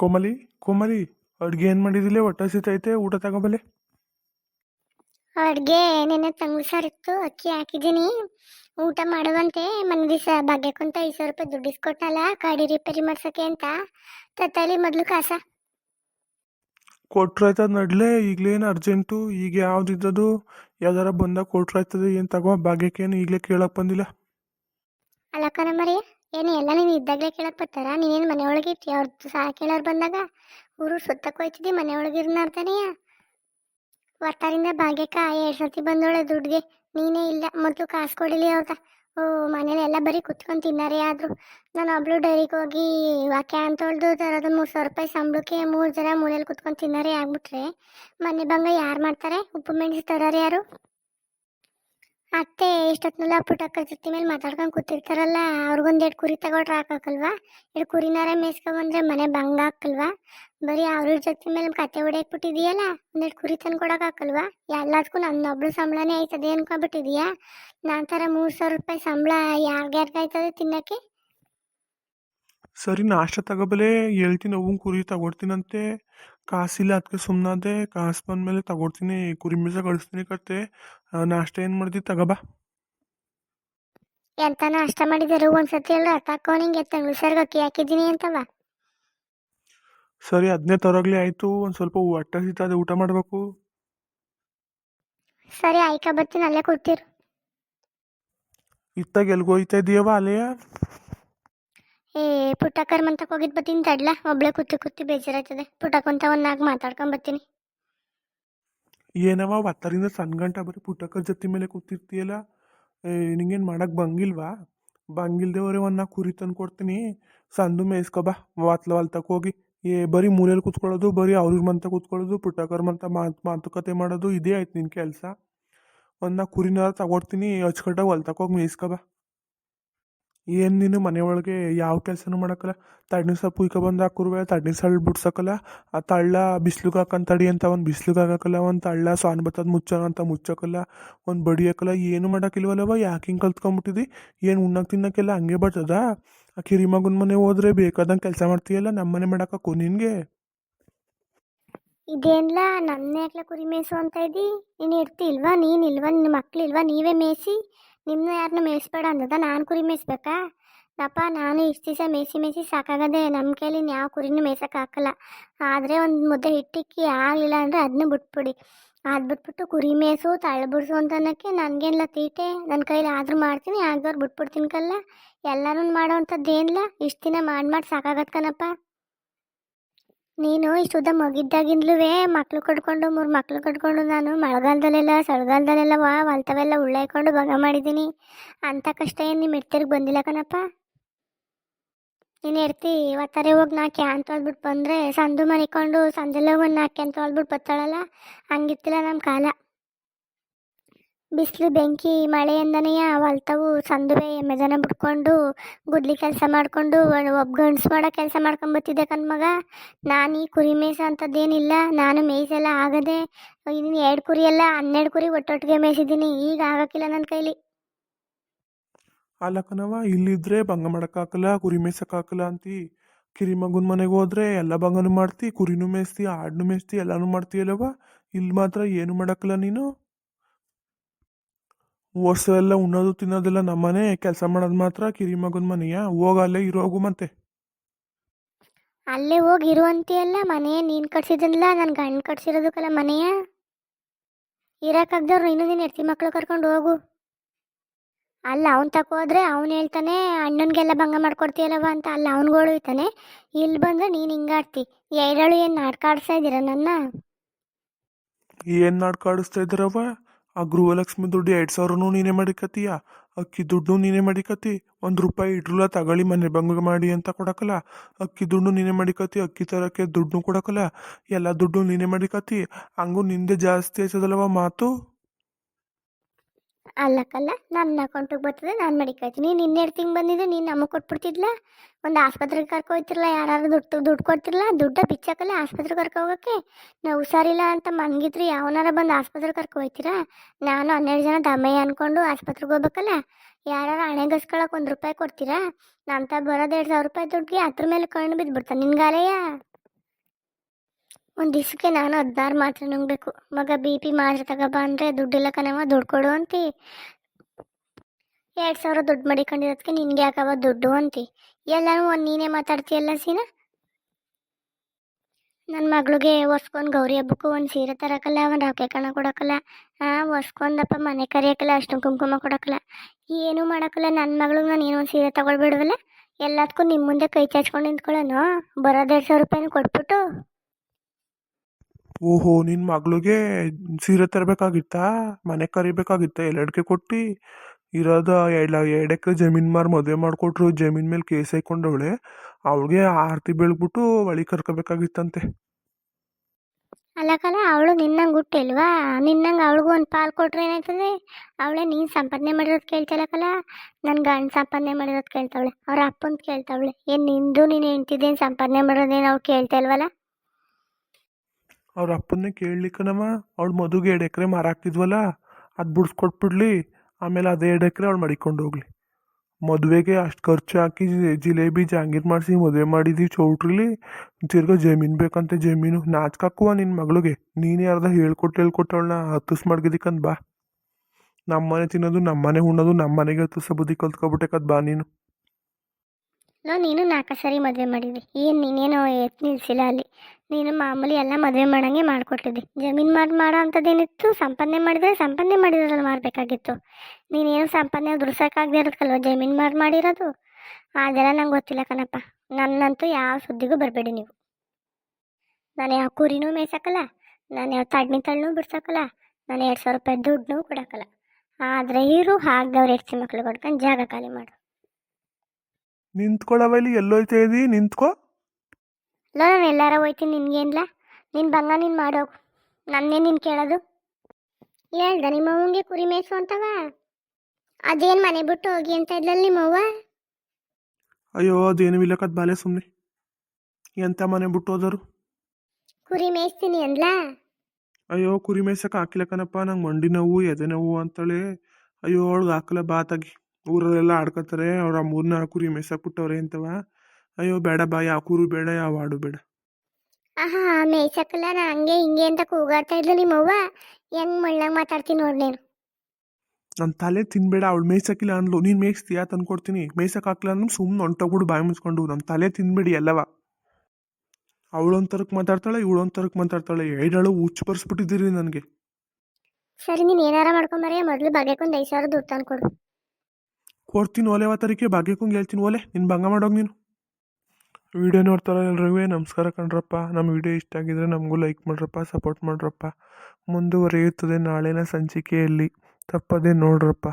ಕೋಮಲಿ ಕೋಮಲಿ ಅಡುಗೆ ಏನು ಮಾಡಿದಿಲ್ಲ ಹೊಟ್ಟೆ ಸಿತೈತೆ ಊಟ ತಗೋಬಲ್ಲೆ ಅಡುಗೆ ನೆನ್ನೆ ತಂಗು ಇತ್ತು ಅಕ್ಕಿ ಹಾಕಿದ್ದೀನಿ. ಊಟ ಮಾಡುವಂತೆ ಮನೆ ದಿವಸ ಭಾಗ್ಯಕ್ಕಂತ ಐದು ಸಾವಿರ ರೂಪಾಯಿ ದುಡ್ಡು ಇಸ್ಕೊಟ್ಟಲ್ಲ ಗಾಡಿ ರಿಪೇರಿ ಮಾಡ್ಸಕ್ಕೆ ಅಂತ. ತತ್ತಲಿ ಮೊದಲು ಕಾಸ. ಕೊಟ್ರಾಯ್ತದ ನಡ್ಲೆ ಈಗಲೇನು ಅರ್ಜೆಂಟು ಈಗ ಯಾವ್ದಿದ್ದದು? ಯಾವ್ದಾರ ಬಂದಾಗ ಕೊಟ್ರಾಯ್ತದ ಏನು ತಗೋ? ಭಾಗ್ಯಕ್ಕೇನು ಈಗಲೇ ಕೇಳಕ್ಕೆ ಬಂದಿಲ್ಲ. ಅಲ್ಲಕ್ಕನ ಮರಿ ಏನು ಎಲ್ಲ ನೀನು ಇದ್ದಾಗಲೇ ಕೇಳಕ್ ಬರ್ತಾರ? ನೀನೇನು ಮನೆ ಒಳಗೆ ಇರ್ತೀಯ ಅವ್ರದ್ದು ಸಹ ಕೇಳೋರು ಬಂದಾಗ ಊರು ಸುತ್ತಕ್ಕೆ ಹೋಯ್ತಿದ್ದಿ ಮನೆ ಒಳಗೆ ಇರ್ನಾರ್ತಾನೆಯ ಒಟ್ಟಾರಿಂದ ಭಾಗ್ಯಕ್ಕ ಎರಡು ಸರ್ತಿ ಬಂದೋಳೆ ದುಡ್ಡಿಗೆ ನೀನೇ ಇಲ್ಲ, ಮೊದಲು ಕಾಸು ಕೊಡಿಲಿ ಅವ್ರದ. ಓ, ಮನೇಲಿ ಎಲ್ಲ ಬರೀ ಕುತ್ಕೊಂಡು ತಿನ್ನಾರೆ ಆದರೂ. ನಾನು ಒಬ್ಳು ಡೈರಿಗೆ ಹೋಗಿ ವಾಕ್ಯ ಅಂತ ಹೊಳ್ದು ತರೋದು ಮೂರು ಸಾವಿರ ರೂಪಾಯಿ ಸಂಬಳಕ್ಕೆ ಮೂರು ಜನ ಮೂಲೆಯಲ್ಲಿ ಕುತ್ಕೊಂಡು ತಿನ್ನಾರೆ ಆಗ್ಬಿಟ್ರೆ. ಮನೆ ಬಂಗ ಯಾರು ಮಾಡ್ತಾರೆ? ಉಪ್ಪು ಮೆಣಸು ತರೋರು ಯಾರು? ಅತ್ತೆ ಎಷ್ಟೊತ್ತಿನಲ್ಲ ಪುಟ್ಟಕ್ಕ ಜೊತೆ ಮೇಲೆ ಮಾತಾಡ್ಕೊಂಡು ಕೂತಿರ್ತಾರಲ್ಲ ಅವ್ರಿಗೊಂದೆರಡು ಕುರಿ ತಗೊಂಡ್ರೆ ಹಾಕಲ್ವಾ ಎರಡು ಕುರಿನಾರ ಮೇಯ್ಸ್ಕೊಬಂದ್ರೆ ಮನೆ ಭಂಗ ಹಾಕಲ್ವಾ ಬರೀ ಅವ್ರ ಜೊತೆ ಮೇಲೆ ಕತೆ ಹೊಡೆಯಕ್ ಬಿಟ್ಟಿದೀಯಲ್ಲ ಒಂದೆರಡು ಕುರಿ ತಂದು ಕೊಡೋಕೆ ಹಾಕಲ್ವಾ? ಎಲ್ಲದಕ್ಕೂ ನನ್ನೊಬ್ಳು ಸಂಬಳನೇ ಆಯ್ತದೆ ಅನ್ಕೊಂಡ್ಬಿಟ್ಟಿದೀಯಾ? ನಾನು ಥರ ಮೂರು ಸಾವಿರ ರೂಪಾಯಿ ಸಂಬಳ ಯಾರ್ಗ್ಯಾರ್ಗೆ ಆಯ್ತದೆ ತಿನ್ನಕ್ಕೆ? ಸರಿ ನಾಷ್ಟ ತಗೋಬಲೆ ಹೇಳ್ತೀನಿ ಅವು ಕುರಿ ತಗೊಡ್ತೀನಂತೆ. ಕಾಸಿಲ್ಲ ಅದಕ್ಕೆ ಸುಮ್ಮನಾದೆ ಕಾಸು ಬಂದಮೇಲೆ ತಗೊಡ್ತೀನಿ ಕುರಿ ಮೀಸ ಕಳಿಸ್ತೀನಿ ಕತೆ. ನಾಷ್ಟ ಏನು ಮಾಡಿದಿ ತಗೋಬಾ ಎಂತ ನಾಷ್ಟ ಮಾಡಿದಾರು ಒಂದ್ಸತಿ ಎಲ್ಲ ಹಾಕೋ ನಿಂಗೆ ತಂಗ್ಳು ಸರ್ಗೆ ಅಕ್ಕಿ ಹಾಕಿದ್ದೀನಿ ಅಂತವ ಸರಿ ಅದನ್ನೇ ತರೋಗ್ಲಿ ಆಯಿತು ಒಂದು ಸ್ವಲ್ಪ ಹೊಟ್ಟೆ ಹಸಿತದೆ ಊಟ ಮಾಡಬೇಕು. ಸರಿ ಆಯ್ಕ ಬರ್ತೀನಿ ಅಲ್ಲೇ ಕೂತಿರು. ಇತ್ತಾಗ ಎಲ್ಗೋಯ್ತಾ ಇದೀಯವ ಅಲೆಯ? ಏ, ಪುಟ್ಟಕ್ಕರ್ ಮಂತಕ್ಕೆ ಹೋಗಿದ್ ಬತ್ತೀನಿ ತಡ್ಲ ಒಬ್ಳೆ ಕೂತಿ ಕೂತಿ ಬೇಜಾರಾಯ್ತದೆ. ಪುಟ್ಟಕ್ಕಂತ ಒಂದು ನಾಲ್ಕು ಮಾತಾಡ್ಕೊಂಡ್ ಬರ್ತೀನಿ ಏನವ ಒತ್ತರಿಂದ ಸಣ್ಣ ಗಂಟ ಬರೀ ಪುಟ್ಟಕ್ಕರ ಜೊತೆ ಮೇಲೆ ಕೂತಿರ್ತೀಯಲ್ಲ? ನಿಂಗೇನು ಮಾಡಕ್ಕೆ ಬಂಗಿಲ್ವಾ? ಬಂಗಿಲ್ದೇವ್ರೆ ಒಂದು ನಾ ಕುರಿ ತಂದು ಕೊಡ್ತೀನಿ. ಸಂದು ಮೇಯ್ಸ್ಕೊಬಾ ವಾತ್ಲ ಹೊಲ್ತಕ್ಕೆ ಹೋಗಿ. ಏ, ಬರೀ ಮೂಲೆಯಲ್ಲಿ ಕೂತ್ಕೊಳ್ಳೋದು, ಬರೀ ಅವ್ರಿಗೆ ಮಂತ ಕೂತ್ಕೊಳ್ಳೋದು ಪುಟಕರ್ ಮಂತ ಮಾತು, ಮಾತುಕತೆ ಮಾಡೋದು, ಇದೇ ಆಯ್ತು ನಿನ್ನ ಕೆಲಸ. ಒಂದು ನಾ ಕುರಿನಾರ ತಗೊಡ್ತೀನಿ, ಅಚ್ಚುಕಟ್ಟಾಗಿ ಹೊಲ್ತಕ್ಕೆ ಹೋಗಿ ಮೇಯ್ಸ್ಕೊಬಾ ಏನು ನೀನು ಮನೆ ಒಳಗೆ ಯಾವ ಕೆಲಸನೂ ಮಾಡೋಕ್ಕಲ್ಲ? ತಣ್ಣಿ ಸೊಪ್ಪು ಉಯ್ಕೊ ಬಂದು ಹಾಕುರುವೆ ತಣ್ಣಿ ಸಳ್ಳು ಬಿಡ್ಸೋಕ್ಕಲ್ಲ. ಆ ತಳ್ಳ ಬಿಸ್ಲಿಗೆ ಹಾಕಂತಡಿ ಅಂತ ಒಂದು ಬಿಸ್ಲಿಗೆ ಹಾಕಲ್ಲ ಒಂದು ತಳ್ಳ ಸಾನ್ ಬತ್ತದ ಮುಚ್ಚೋಣ ಅಂತ ಮುಚ್ಚೋಕ್ಕಲ್ಲ, ಒಂದು ಬಡಿ ಹಾಕಲ್ಲ. ಏನು ಮಾಡೋಕ್ಕಿಲ್ವಲ್ಲವ ಯಾಕೆ ಹಿಂಗೆ ಕಲ್ತ್ಕೊಂಬಿಟ್ಟಿದ್ದಿ ಏನು ಉಣ್ಣಕ್ಕೆ ತಿನ್ನೋಕ್ಕೆಲ್ಲ ಹಂಗೆ ಬರ್ತದ? ಆ ಕಿರಿ ಮಗನ ಮನೆ ಹೋದ್ರೆ ಬೇಕಾದಂಗೆ ಕೆಲಸ ಮಾಡ್ತೀಯಲ್ಲ ನಮ್ಮ ಮನೆ ಮಾಡೋಕ್ಕೂ ನಿನಗೆ? ಇದೇನ್ಲ ನನ್ನ ಕುರಿ ಅಂತ ಇದ್ದಿ ನೀನು ಇರ್ತಿಲ್ವಾ? ನೀನು ಇಲ್ವಾ? ನಿನ್ನ ಮಕ್ಳು ಇಲ್ವಾ ನೀವೇ ಮೇಯ್ಸಿ? ನಿಮ್ಮನ್ನ ಯಾರನ್ನೂ ಮೇಯಿಸ್ಬೇಡ ಅಂದದ? ನಾನು ಕುರಿ ಮೇಯಿಸ್ಬೇಕಾ? ಅಪ್ಪ ನಾನು ಇಷ್ಟು ದಿವಸ ಮೇಯಿಸಿ ಮೇಯ್ಸಿ ಸಾಕಾಗದೆ ನಮ್ಮ ಕೈಲಿ ಯಾವ ಕುರಿನೂ ಮೇಯ್ಸೋಕ್ಕಾಗಲ್ಲ ಆದರೆ ಒಂದು ಮುದ್ದೆ ಹಿಟ್ಟಿಕ್ಕಿ ಆಗಲಿಲ್ಲ ಅಂದರೆ ಅದನ್ನ ಬಿಟ್ಬಿಡಿ. ಅದು ಬಿಟ್ಬಿಟ್ಟು ಕುರಿ ಮೇಯ್ಸು ತಳ್ಳ ಬಿಡ್ಸು ಅಂತ ಅನ್ನೋಕ್ಕೆ ನನಗೇನಿಲ್ಲ ತೀಟೆ? ನನ್ನ ಕೈಲಿ ಆದರೂ ಮಾಡ್ತೀನಿ, ಆಗ್ದವ್ರು ಬಿಟ್ಬಿಡ್ತೀನಿ ಕಲ್ಲ ಎಲ್ಲರೂ ಮಾಡೋ ಅಂಥದ್ದು ಏನಿಲ್ಲ ಇಷ್ಟು ದಿನ ಮಾಡಿ ಮಾಡಿ ಸಾಕಾಗತ್ತೆ ಕಣಪ್ಪ. ನೀನು ಇಷ್ಟುದ್ದ ಮಗಿದ್ದಾಗಿಂದ್ಲೂ ಮಕ್ಕಳು ಕಟ್ಕೊಂಡು, ಮೂರು ಮಕ್ಕಳು ಕಟ್ಕೊಂಡು ನಾನು ಮಳೆಗಾಲದಲ್ಲೆಲ್ಲ ಚಳಿಗಾಲದಲ್ಲೆಲ್ಲ ವಾ ಹೊಲ್ತವೆಲ್ಲ ಉಳ್ಳಾಯ್ಕೊಂಡು ಬಗ ಮಾಡಿದ್ದೀನಿ ಅಂಥ ಕಷ್ಟ ಏನು ನಿಮ್ಮ ಇಡ್ತಿರ್ಗೆ ಬಂದಿಲ್ಲ ಕಣಪ್ಪ. ನೀನು ಇರ್ತಿ ಇವತ್ತಾರೆ ಹೋಗಿ ನಾ ಅಂತ ಹೊಳ್ಬಿಟ್ಟು ಬಂದರೆ, ಸಂದು ಮನಿಕೊಂಡು ಸಂಜೆಲ್ಲ ಹೋಗಿ ನಾ ಅಂತ ಹೊಳ್ಬಿಟ್ಟು ಬರ್ತಾಳಲ್ಲ ಹಂಗಿತ್ತಿಲ್ಲ ನಮ್ಮ ಕಾಲ. ಬಿಸಿಲು, ಬೆಂಕಿ ಮಳೆಯಿಂದನೆಯ ಹೊಲ್ತವು ಸಂದುವೆ ಎಮ್ಮೆ ಜನ ಬಿಟ್ಕೊಂಡು ಗುದ್ಲಿ ಕೆಲಸ ಮಾಡಿಕೊಂಡು ಒಬ್ಬ ಗಂಡ್ಸು ಮಾಡೋ ಕೆಲಸ ಮಾಡ್ಕೊಂಬತ್ತಿದ್ದೆ ಕಣ್ ಮಗ. ನಾನು ಈ ಕುರಿ ಮೇಯ್ಸೋ ಅಂಥದ್ದೇನಿಲ್ಲ. ನಾನು ಮೇಯ್ಸೆಲ್ಲ ಆಗದೆ ಇನ್ನು ಎರಡು ಕುರಿ ಎಲ್ಲ ಹನ್ನೆರಡು ಕುರಿ ಒಟ್ಟೊಟ್ಟಿಗೆ ಮೇಯ್ಸಿದ್ದೀನಿ. ಈಗ ಆಗಕ್ಕಿಲ್ಲ ನನ್ನ ಕೈಲಿ. ಅಲ್ಲಕ್ಕನವ ಇಲ್ಲಿದ್ರೆ ಭಂಗ ಮಾಡೋಕ್ಕಾಗಲ್ಲ, ಕುರಿ ಮೇಯ್ಸೋಕ್ಕಾಗಲ್ಲ ಅಂತಿ. ಕಿರಿ ಮಗನ ಮನೆಗೆ ಹೋದ್ರೆ ಎಲ್ಲ ಭಂಗನೂ ಮಾಡ್ತಿ, ಕುರಿನೂ ಮೇಯ್ಸ್ತಿ, ಆಡ್ನು ಮೇಯ್ಸ್ತಿ, ಎಲ್ಲನೂ ಮಾಡ್ತೀಯಲ್ಲವ ಇಲ್ಲಿ ಮಾತ್ರ ಏನು ಮಾಡೋಕ್ಕಲ್ಲ ನೀನು? ವರ್ಷ ಎಲ್ಲ ಉಣ್ಣೋದು ತಿನ್ನೋದೆಲ್ಲ ನಮ್ಮನೆ ಕೆಲಸ ಮಾಡೋದು ಮಾತ್ರ ಕಿರಿ ಮಗನ ಮನೆಯ. ಹೋಗಲ್ಲೇ ಇರೋಗು ಮತ್ತೆ. ಅಲ್ಲೇ ಹೋಗಿ ಇರುವಂತೆಯಲ್ಲ ಮನೆ ನೀನು ಕಟ್ಸಿದ್ನಲ್ಲ ನನ್ನ ಗಂಡ ಕಟ್ಸಿರೋದಕ್ಕಲ್ಲ ಮನೆಯ? ಇರೋಕ್ಕಾಗ್ದವ್ರು ಇನ್ನೂ ದಿನ ಎರ್ತಿ ಮಕ್ಳು ಕರ್ಕೊಂಡು ಹೋಗು. ಅಲ್ಲ ಅವ್ನು ತಕೋದ್ರೆ ಅವ್ನು ಹೇಳ್ತಾನೆ ಅಣ್ಣನಿಗೆಲ್ಲ ಭಂಗ ಮಾಡ್ಕೊಡ್ತೀಯಲ್ಲವ ಅಂತ. ಅಲ್ಲ ಅವ್ನುಗಳು ಹೋಯ್ತಾನೆ ಇಲ್ಲಿ ಬಂದ್ರೆ ನೀನು ಹಿಂಗಾಡ್ತಿ. ಎರಡಳು ಏನು ನಾಟಕ ಆಡಿಸ್ತಾ ಇದ್ದೀರ ನನ್ನ? ಏನು ನಾಟಕ ಆಡಿಸ್ತಾ ಆ ಗೃಹಲಕ್ಷ್ಮಿ ದುಡ್ಡು ಎರಡು ಸಾವಿರನೂ ನೀನೇ ಮಾಡಿಕತ್ತೀಯ? ಅಕ್ಕಿ ದುಡ್ಡು ನೀನೇ ಮಾಡಿಕತ್ತಿ. ಒಂದು ರೂಪಾಯಿ ಇಡ್ರಲ್ಲ ತಗೊಳ್ಳಿ ಮನೆ ಬಂಗ ಮಾಡಿ ಅಂತ ಕೊಡಕಲ್ಲ. ಅಕ್ಕಿ ದುಡ್ಡು ನೀನೇ ಮಾಡಿಕತ್ತಿ, ಅಕ್ಕಿ ತರಕ್ಕೆ ದುಡ್ಡು ಕೊಡಕಲ್ಲ. ಎಲ್ಲ ದುಡ್ಡು ನೀನೇ ಮಾಡಿಕತ್ತಿ. ಹಂಗೂ ನಿಂದೆ ಜಾಸ್ತಿ ಆಯ್ತದಲ್ಲವ ಮಾತು? ಅಲ್ಲಕ್ಕಲ್ಲ, ನನ್ನ ಅಕೌಂಟಿಗೆ ಬರ್ತದೆ, ನಾನು ಮಡಿಕೈತೀನಿ ನಿನ್ನೆ ಎರಡು ತಿಂಗ್ ಬಂದಿದ್ದು ನೀನು ನಮಗೆ ಕೊಟ್ಬಿಡ್ತಿದ್ಲ? ಒಂದು ಆಸ್ಪತ್ರೆಗೆ ಕರ್ಕೊ ಹೋಯ್ತಿರಲ್ಲ ಯಾರು ದುಡ್ಡು ದುಡ್ಡು ಕೊಡ್ತಿರಲ್ಲ ದುಡ್ಡ ಬಿಚ್ಚಾಕಲ್ಲ ಆಸ್ಪತ್ರೆಗೆ ಕರ್ಕೊ ಹೋಗೋಕ್ಕೆ ನಾವು ಹುಷಾರಿಲ್ಲ ಅಂತ ಮನ್ಗಿದ್ರಿ, ಯಾವನಾರ ಬಂದು ಆಸ್ಪತ್ರೆಗೆ ಕರ್ಕೊ ಹೋಯ್ತೀರಾ ನಾನು ಹನ್ನೆರಡು ಜನ ದಮ್ಮಯ್ಯ ಅಂದ್ಕೊಂಡು ಆಸ್ಪತ್ರೆಗೆ ಹೋಗ್ಬೇಕಲ್ಲ? ಯಾರು ಹಣೆಗಸ್ಕೊಳಕ್ಕೆ ಒಂದು ರೂಪಾಯಿ ಕೊಡ್ತೀರಾ? ನಮ್ಮ ತ ಬರೋದು ಎರಡು ಸಾವಿರ ರೂಪಾಯಿ ದುಡ್ಡಿಗೆ ಅದ್ರ ಮೇಲೆ ಕಣ್ಣು ಬಿದ್ದುಬಿಡ್ತಾನೆ ನಿನ್ಗಾಲಯ್ಯ ಒಂದು ದಿವಸಕ್ಕೆ ನಾನು ಹದಿನಾರು ಮಾತ್ರೆ ನುಂಗಬೇಕು. ಮಗ ಬಿ ಪಿ ಮಾತ್ರೆ ತಗೋಬ ಅಂದರೆ ದುಡ್ಡಿಲ್ಲ ಕಣವ ದುಡ್ಡು ಕೊಡು ಅಂತಿ. ಎರಡು ಸಾವಿರ ದುಡ್ಡು ಮಡಿಕೊಂಡಿರೋದಕ್ಕೆ ನಿನಗೆ ಯಾಕವ ದುಡ್ಡು ಅಂತಿ. ಎಲ್ಲನೂ ಒಂದು ನೀನೇ ಮಾತಾಡ್ತೀಯಲ್ಲ ಸೀನಾ? ನನ್ನ ಮಗಳಿಗೆ ಒಸ್ಕೊಂಡು ಗೌರಿ ಹಬ್ಬಕ್ಕೂ ಒಂದು ಸೀರೆ ತರಕಲ್ಲ, ಒಂದು ರಾಕೆ ಕಣ ಕೊಡೋಕ್ಕಲ್ಲ ಹಾಂ ಒಸ್ಕೊಂಡಪ್ಪ ಮನೆ ಕರಿಯೋಕ್ಕಲ್ಲ ಅಷ್ಟು ಕುಂಕುಮ ಕೊಡೋಕ್ಕಲ್ಲ ಏನೂ ಮಾಡೋಕ್ಕಲ್ಲ ನನ್ನ ಮಗಳಿಗೆ ನಾನು ಏನೋ ಒಂದು ಸೀರೆ ತಗೊಳ್ಬಿಡ್ವಲ್ಲ. ಎಲ್ಲದಕ್ಕೂ ನಿಮ್ಮ ಮುಂದೆ ಕೈ ಚಾಚ್ಕೊಂಡು ನಿಂತ್ಕೊಳ್ಳೋನು? ಬರೋದು ಎರಡು ಸಾವಿರ ರೂಪಾಯಿನೂ ಕೊಟ್ಬಿಟ್ಟು. ಓಹೋ ನಿನ್ನ ಮಗಳಿಗೆ ಸೀರೆ ತರಬೇಕಾಗಿತ್ತಾ? ಮನೆ ಕರಿಬೇಕಾಗಿತ್ತಾ? ಎಲ್ಲಡ್ಕೆ ಕೊಟ್ಟು? ಇರೋದ ಎಲ್ಲ ಎರಡು ಜಮೀನ್ ಜಮೀನು ಮಾರಿ ಮದುವೆ ಮಾಡಿಕೊಟ್ರು. ಜಮೀನ್ ಮೇಲೆ ಕೇಸ್ ಹಾಕೊಂಡವಳೆ ಅವಳಿಗೆ ಆರತಿ ಬೆಳಗ್ಬಿಟ್ಟು ಒಳಿ ಕರ್ಕೋಬೇಕಾಗಿತ್ತಂತೆ. ಅಲ್ಲಕಲ್ಲ ಅವಳು ನಿನ್ನಂಗೆ ಹುಟ್ಟಿಲ್ವಾ? ನಿನ್ನಂಗೆ ಅವಳಿಗೂ ಒಂದು ಪಾಲು ಕೊಟ್ರೆ ಏನಾಯ್ತದೆ? ಅವಳೆ ನೀನು ಸಂಪಾದನೆ ಮಾಡಿರೋದು ಕಲ? ನನ್ನ ಗಂಡ ಸಂಪಾದನೆ ಮಾಡಿರೋದು ಕೇಳ್ತಾವಳೆ. ಅವ್ರ ಅಪ್ಪನ ಕೇಳ್ತಾವಳೆ. ಏನು ನಿಂದು, ನೀನು ಹೆಂಡ್ತಿದ್ದೇನು ಸಂಪಾದನೆ ಮಾಡೋದೇನು ಅವ್ಳು ಕೇಳ್ತಾ ಇಲ್ವಲ್ಲ ಅವ್ರ ಅಪ್ಪನ್ನೇ ಕೇಳಲಿಕ್ಕನವ ಅವಳು ಮದುಗೆ ಎರಡು ಎಕರೆ ಮಾರಾಕ್ತಿದ್ವಲ್ಲ ಅದು ಬಿಡಿಸ್ಕೊಟ್ಬಿಡ್ಲಿ, ಆಮೇಲೆ ಅದು ಎರಡು ಎಕರೆ ಅವಳು ಮಡಿಕೊಂಡು ಹೋಗ್ಲಿ. ಮದುವೆಗೆ ಅಷ್ಟು ಖರ್ಚು ಹಾಕಿ ಜಿಲೇಬಿ, ಜಾಂಗೀರ್ ಮಾಡಿಸಿ ಮದುವೆ ಮಾಡಿದ್ದೀವಿ ಚೌಟ್ರಿಲಿ, ತಿರ್ಗಾ ಜಮೀನು ಬೇಕಂತೆ ಜಮೀನು ನಾಚ್ಕಾಕುವ ನಿನ್ನ ಮಗಳಿಗೆ. ನೀನೇ ಅರ್ಧ ಹೇಳ್ಕೊಟ್ಟು ಹೇಳ್ಕೊಟ್ಟು ಅವಳನ್ನ ಹತ್ತಿಸ್ ಮಡ್ಗಿದಿಕ್ಕಂದ್ ಬಾ ನಮ್ಮನೆ ತಿನ್ನೋದು, ನಮ್ಮನೆ ಉಣ್ಣೋದು, ನಮ್ಮನೆಗೆ ಹತ್ತಿಸ ಬುದ್ಧಿ ಕಲ್ತ್ಕೊಬಿಟ್ಟೆ ಬಾ ನೀನು. ಲೋ ನೀನು ನಾಲ್ಕು ಸರಿ ಮದುವೆ ಮಾಡಿದ್ವಿ. ಏನು ನೀನೇನೋ ಎತ್ ನಿಲ್ಸಿಲ್ಲ ಅಲ್ಲಿ. ನೀನು ಮಾಮೂಲಿ ಎಲ್ಲ ಮದುವೆ ಮಾಡಂಗೆ ಮಾಡಿಕೊಟ್ಟಿದ್ದಿ. ಜಮೀನು ಮಾರು ಮಾಡೋ ಅಂಥದ್ದೇನಿತ್ತು ಸಂಪಾದನೆ ಮಾಡಿದರೆ ಸಂಪಾದನೆ ಮಾಡಿದ್ರಲ್ಲಿ ಮಾರಬೇಕಾಗಿತ್ತು. ನೀನೇನು ಸಂಪಾದನೆ ದುಡ್ಸೋಕ್ಕಾಗದೇ ಇರೋದಕ್ಕಲ್ವ ಜಮೀನು ಮಾರು ಮಾಡಿರೋದು. ಅದೆಲ್ಲ ನಂಗೆ ಗೊತ್ತಿಲ್ಲ ಕಣಪ್ಪ. ನನ್ನಂತೂ ಯಾವ ಸುದ್ದಿಗೂ ಬರಬೇಡಿ ನೀವು. ನಾನು ಯಾವ ಕುರಿನೂ ಮೇಯ್ಸಕ್ಕಲ್ಲ ನಾನು ಯಾವ ತಡ್ನಿ ತಳ್ಳನೂ ಬಿಡ್ಸಕ್ಕಲ್ಲ ನಾನು ಎರಡು ಸಾವಿರ ರೂಪಾಯಿ ದುಡ್ಡನ್ನೂ ಕೊಡಕ್ಕಲ್ಲ ಆದರೆ ಇರು ಹಾಕ್ದವ್ರು ಹೆಚ್ಚು ಮಕ್ಳು ಕೊಡ್ಕೊಂಡು ಜಾಗ ಖಾಲಿ ಮಾಡು. ನಿಂತ್ಕೊಳ್ಳವ ಇಲ್ಲಿ ಎಲ್ಲೋಯ್ತಾ ಇದೀ ನಿಂತ್ಕೋ. ಲೋ ನಾನು ಎಲ್ಲಾರ ಹೋಯ್ತೀನಿ ನಿನ್ಗೇನ್ಲ? ನಿನ್ನ ಬಂಗ ನೀನು ಮಾಡೋಗು. ನನ್ನೇ ನೀನು ಕೇಳೋದು? ಹೇಳ್ದ ನಿಮ್ಮ ಅವ್ವಂಗೆ ಕುರಿ ಮೇಯ್ಸು ಅಂತವ? ಅದೇನು ಮನೆ ಬಿಟ್ಟು ಹೋಗಿ ಅಂತ ಇದ್ಲಲ್ಲ ನಿಮ್ಮವ್ವ ಅಯ್ಯೋ ಅದೇನು ಇಲ್ಲಕತ್ ಬಾಲೆ ಸುಮ್ಮನೆ ಎಂತ ಮನೆ ಬಿಟ್ಟು ಹೋದರು? ಕುರಿ ಮೇಯ್ಸ್ತೀನಿ ಅಂದ್ಲ? ಅಯ್ಯೋ ಕುರಿ ಮೇಯ್ಸಕ್ಕೆ ಹಾಕಿಲ್ಲ ಕಣಪ್ಪ ನಂಗೆ ಮಂಡಿ ನೋವು ಎದೆ ನೋವು ಅಂತೇಳಿ. ಅಯ್ಯೋ ಅವಳಿಗೆ ಹಾಕಲ್ಲ ಬಾತಾಗಿ. ಊರಲ್ಲೆಲ್ಲ ಆಡ್ಕೊತಾರೆ. ಅವ್ರ ನಾಲ್ಕು ಕುರಿ ಮೇಯ್ಸಕ್ಕೆ ಬಿಟ್ಟವ್ರೆ ಅಂತವ. ಅಯ್ಯೋ ಬೇಡ ಬಾ ಯಾವ ಕುರು ಬೇಡ ಯಾವ ಆಡು ಬೇಡ. ಆಹಾ ಮೇಯ್ಸಕ್ಕಲ್ಲ ನಾ ಹಂಗೆ ಹಿಂಗೆ ಅಂತ ಕೂಗಾಡ್ತಾ ಇದ್ಲು ನಿಮ್ಮವ್ವ. ಹೆಂಗ್ ಮಳ್ಳಂಗೆ ಮಾತಾಡ್ತೀನಿ ನೋಡಿ ನೀನು. ನನ್ನ ತಲೆ ತಿನ್ಬೇಡ ಅವಳು ಮೇಯ್ಸಕ್ಕಿಲ್ಲ ಅಂದ್ಲು. ನೀನು ಮೇಯ್ಸ್ತೀಯಾ ತಂದ್ಕೊಡ್ತೀನಿ ಮೇಯ್ಸಕ್ಕೆ ಹಾಕ್ಲ ಅಂದ್ರೆ ಸುಮ್ಮನೆ ಹೊಂಟೋಗ್ಬಿಡು ಬಾಯಿ ಮುಚ್ಕೊಂಡು. ನಮ್ಮ ತಲೆ ತಿನ್ಬೇಡಿ ಎಲ್ಲವ. ಅವಳೊಂಥರಕ್ಕೆ ಮಾತಾಡ್ತಾಳೆ ಇವಳೊಂಥರಕ್ಕೆ ಮಾತಾಡ್ತಾಳೆ. ಎರಡಳು ಹುಚ್ಚು ಬರ್ಸ್ಬಿಟ್ಟಿದ್ದೀರಿ ನನಗೆ. ಸರಿ ನೀನು ಏನಾರ ಮಾಡ್ಕೊಂಬರೇ ಮೊದಲು ಬಗೆಕೊಂದು ಐದು ಸಾವಿರ ದುಡ್ಡು ತಂದು ಕೊಡು ಕೊಡ್ತೀನಿ ಒಲೆ ಅವತ್ತರಿಕೆ ಭಾಗ್ಯಕ್ಕಂಗೆ ಹೇಳ್ತೀನಿ ಒಲೆ ನಿನ್ನ ಭಂಗ ಮಾಡೋಗಿ ನೀನು. ವಿಡಿಯೋ ನೋಡ್ತಾರೆ ಎಲ್ರಿಗೂ, ನಮಸ್ಕಾರ ಕಣ್ರಪ್ಪ. ನಮ್ಮ ವಿಡಿಯೋ ಇಷ್ಟ ಆಗಿದ್ರೆ ನಮಗೂ ಲೈಕ್ ಮಾಡ್ರಪ್ಪ ಸಪೋರ್ಟ್ ಮಾಡ್ರಪ್ಪ. ಮುಂದುವರಿಯುತ್ತದೆ ನಾಳಿನ ಸಂಚಿಕೆಯಲ್ಲಿ. ತಪ್ಪದೇ ನೋಡ್ರಪ್ಪ.